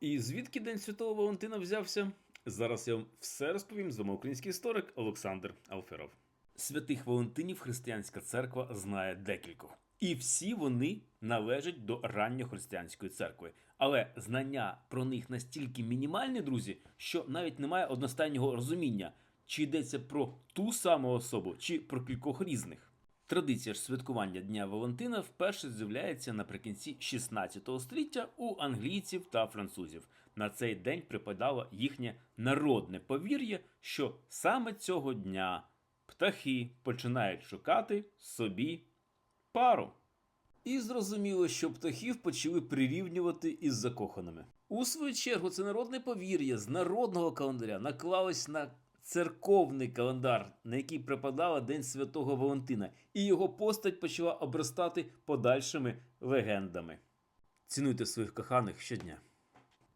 І звідки День Святого Валентина взявся? Зараз я вам все розповім. З вами український історик Олександр Алферов. Святих Валентинів християнська церква знає декількох. І всі вони належать до ранньохристиянської церкви. Але знання про них настільки мінімальні, друзі, що навіть немає одностайнього розуміння, чи йдеться про ту саму особу, чи про кількох різних. Традиція ж святкування Дня Валентина вперше з'являється наприкінці 16 століття у англійців та французів. На цей день припадало їхнє народне повір'я, що саме цього дня птахи починають шукати собі пару. І зрозуміло, що птахів почали прирівнювати із закоханими. У свою чергу, це народне повір'я з народного календаря наклалось на церковний календар, на який припадала День Святого Валентина, і його постать почала обростати подальшими легендами. Цінуйте своїх коханих щодня.